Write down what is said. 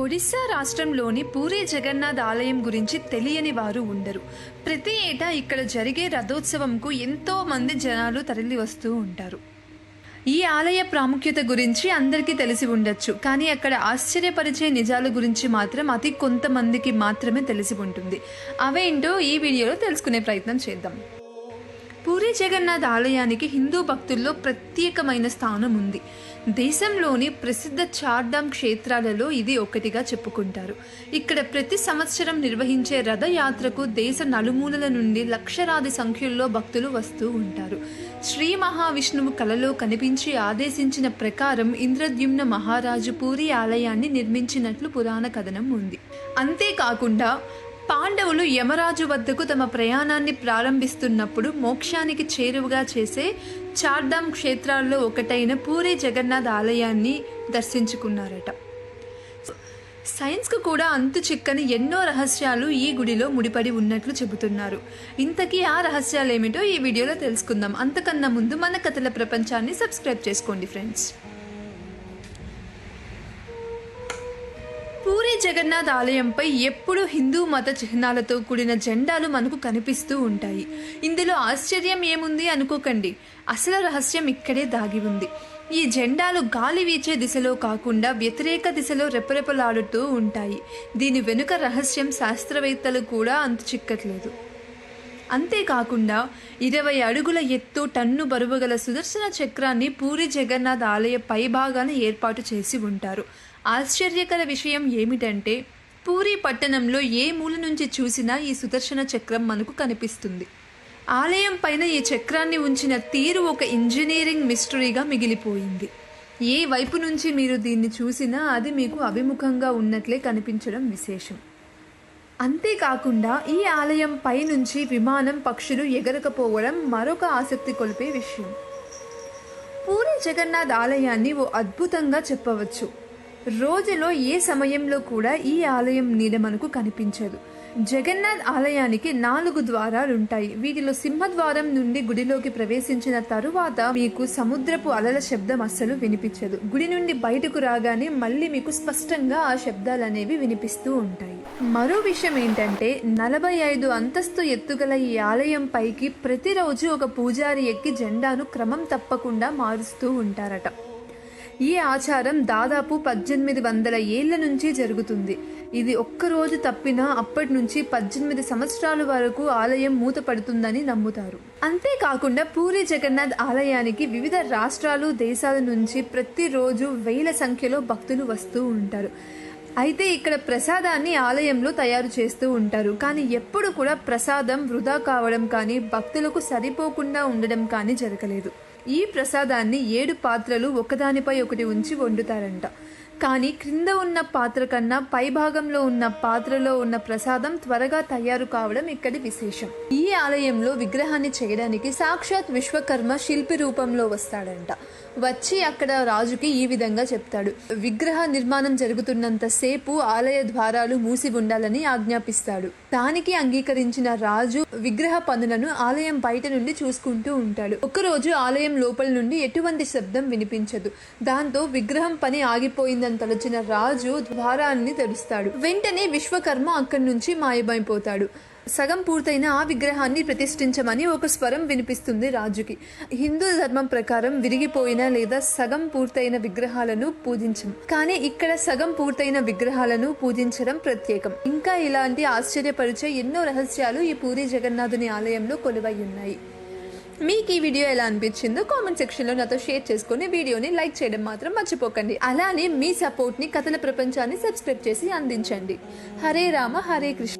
ఒడిశా రాష్ట్రంలోని పూరి జగన్నాథ్ ఆలయం గురించి తెలియని వారు ఉండరు. ప్రతి ఏటా ఇక్కడ జరిగే రథోత్సవంకు ఎంతో మంది జనాలు తరలి వస్తూ ఉంటారు. ఈ ఆలయ ప్రాముఖ్యత గురించి అందరికీ తెలిసి ఉండొచ్చు కానీ అక్కడ ఆశ్చర్యపరిచే నిజాల గురించి మాత్రం అతి కొంతమందికి మాత్రమే తెలిసి ఉంటుంది. అవేంటో ఈ వీడియోలో తెలుసుకునే ప్రయత్నం చేద్దాం. పూరి జగన్నాథ్ ఆలయానికి హిందూ భక్తుల్లో ప్రత్యేకమైన స్థానం ఉంది. దేశంలోని ప్రసిద్ధ చార్ధామ్ క్షేత్రాలలో ఇది ఒకటిగా చెప్పుకుంటారు. ఇక్కడ ప్రతి సంవత్సరం నిర్వహించే రథయాత్రకు దేశ నలుమూలల నుండి లక్షలాది సంఖ్యల్లో భక్తులు వస్తూ ఉంటారు. శ్రీ మహావిష్ణువు కలలో కనిపించి ఆదేశించిన ప్రకారం ఇంద్రద్యుమ్న మహారాజు పూరి ఆలయాన్ని నిర్మించినట్లు పురాణ కథనం ఉంది. అంతేకాకుండా పాండవులు యమరాజు వద్దకు తమ ప్రయాణాన్ని ప్రారంభిస్తున్నప్పుడు మోక్షానికి చేరువగా చేసే చార్ధామ్ క్షేత్రాల్లో ఒకటైన పూరి జగన్నాథ్ ఆలయాన్ని దర్శించుకున్నారట. సైన్స్కు కూడా అంతు చిక్కని ఎన్నో రహస్యాలు ఈ గుడిలో ముడిపడి ఉన్నట్లు చెబుతున్నారు. ఇంతకీ ఆ రహస్యాలు ఏమిటో ఈ వీడియోలో తెలుసుకుందాం. అంతకన్నా ముందు మన కథల ప్రపంచాన్ని సబ్స్క్రైబ్ చేసుకోండి ఫ్రెండ్స్. జగన్నాథ్ ఆలయంపై ఎప్పుడూ హిందూ మత చిహ్నాలతో కూడిన జెండాలు మనకు కనిపిస్తూ ఉంటాయి. ఇందులో ఆశ్చర్యం ఏముంది అనుకోకండి. అసలు రహస్యం ఇక్కడే దాగి ఉంది. ఈ జెండాలు గాలి వీచే దిశలో కాకుండా వ్యతిరేక దిశలో రెపరెపలాడుతూ ఉంటాయి. దీని వెనుక రహస్యం శాస్త్రవేత్తలు కూడా అంతు చిక్కట్లేదు. అంతేకాకుండా ఇరవై అడుగుల ఎత్తు టన్ను బరువు గల సుదర్శన చక్రాన్ని పూరి జగన్నాథ్ ఆలయ పైభాగాన ఏర్పాటు చేసి ఉంటారు. ఆశ్చర్యకర విషయం ఏమిటంటే పూరి పట్టణంలో ఏ మూల నుంచి చూసినా ఈ సుదర్శన చక్రం మనకు కనిపిస్తుంది. ఆలయం పైన ఈ చక్రాన్ని ఉంచిన తీరు ఒక ఇంజనీరింగ్ మిస్టరీగా మిగిలిపోయింది. ఏ వైపు నుంచి మీరు దీన్ని చూసినా అది మీకు అభిముఖంగా ఉన్నట్లే కనిపించడం విశేషం. అంతేకాకుండా ఈ ఆలయం పైనుంచి విమానం పక్షులు ఎగరకపోవడం మరొక ఆసక్తి కొలిపే విషయం. పూరి జగన్నాథ్ ఆలయాన్ని ఓ అద్భుతంగా చెప్పవచ్చు. రోజులో ఏ సమయంలో కూడా ఈ ఆలయం నీడ మనకు కనిపించదు. జగన్నాథ్ ఆలయానికి నాలుగు ద్వారాలు ఉంటాయి వీటిలో సింహద్వారం నుండి గుడిలోకి ప్రవేశించిన తరువాత మీకు సముద్రపు అలల శబ్దం అస్సలు వినిపించదు. గుడి నుండి బయటకు రాగానే మళ్ళీ మీకు స్పష్టంగా ఆ శబ్దాలు అనేవి వినిపిస్తూ ఉంటాయి. మరో విషయం ఏంటంటే నలభై ఐదు అంతస్తు ఎత్తుగల ఈ ఆలయం పైకి ప్రతిరోజు ఒక పూజారి ఎక్కి జెండాను క్రమం తప్పకుండా మారుస్తూ ఉంటారట. ఈ ఆచారం దాదాపు పద్దెనిమిది వందల ఏళ్ళ నుంచి జరుగుతుంది. ఇది ఒక్కరోజు తప్పినా అప్పటి నుంచి పద్దెనిమిది సంవత్సరాల వరకు ఆలయం మూతపడుతుందని నమ్ముతారు. అంతేకాకుండా పూరి జగన్నాథ్ ఆలయానికి వివిధ రాష్ట్రాలు దేశాల నుంచి ప్రతిరోజు వేల సంఖ్యలో భక్తులు వస్తూ ఉంటారు. అయితే ఇక్కడ ప్రసాదాన్ని ఆలయంలో తయారు చేస్తూ ఉంటారు. కానీ ఎప్పుడు కూడా ప్రసాదం వృధా కావడం కానీ భక్తులకు సరిపోకుండా ఉండడం కానీ జరగలేదు. ఈ ప్రసాదాన్ని ఏడు పాత్రలు ఒకదానిపై ఒకటి ఉంచి వండుతారంట. కానీ క్రింద ఉన్న పాత్ర కన్నా పై భాగంలో ఉన్న పాత్రలో ఉన్న ప్రసాదం త్వరగా తయారు కావడం ఇక్కడి విశేషం. ఈ ఆలయంలో విగ్రహాన్ని చేయడానికి సాక్షాత్ విశ్వకర్మ శిల్పి రూపంలో వస్తాడంట. వచ్చి అక్కడ రాజుకి ఈ విధంగా చెప్తాడు. విగ్రహ నిర్మాణం జరుగుతున్నంత సేపు ఆలయ ద్వారాలు మూసి ఉండాలని ఆజ్ఞాపిస్తాడు. దానికి అంగీకరించిన రాజు విగ్రహ పనులను ఆలయం బయట నుండి చూసుకుంటూ ఉంటాడు. ఒకరోజు ఆలయం లోపల నుండి ఎటువంటి శబ్దం వినిపించదు. దాంతో విగ్రహం పని ఆగిపోయిందని తలచిన రాజు ద్వారాన్ని తెరుస్తాడు. వెంటనే విశ్వకర్మ అక్కడి నుంచి మాయమైపోతాడు. సగం పూర్తయిన ఆ విగ్రహాన్ని ప్రతిష్ఠించమని ఒక స్వరం వినిపిస్తుంది రాజుకి. హిందూ ధర్మం ప్రకారం విరిగిపోయిన లేదా సగం పూర్తయిన విగ్రహాలను పూజించం. కానీ ఇక్కడ సగం పూర్తయిన విగ్రహాలను పూజించడం ప్రత్యేకం. ఇంకా ఇలాంటి ఆశ్చర్యపరిచే ఎన్నో రహస్యాలు ఈ పూరి జగన్నాథుని ఆలయంలో కొలువై ఉన్నాయి. మీకు ఈ వీడియో ఎలా అనిపించిందో కామెంట్ సెక్షన్లో నాతో షేర్ చేసుకుని వీడియోని లైక్ చేయడం మాత్రం మర్చిపోకండి. అలానే మీ సపోర్ట్ని కథల ప్రపంచాన్ని సబ్స్క్రైబ్ చేసి అందించండి. హరే రామ హరే కృష్ణ.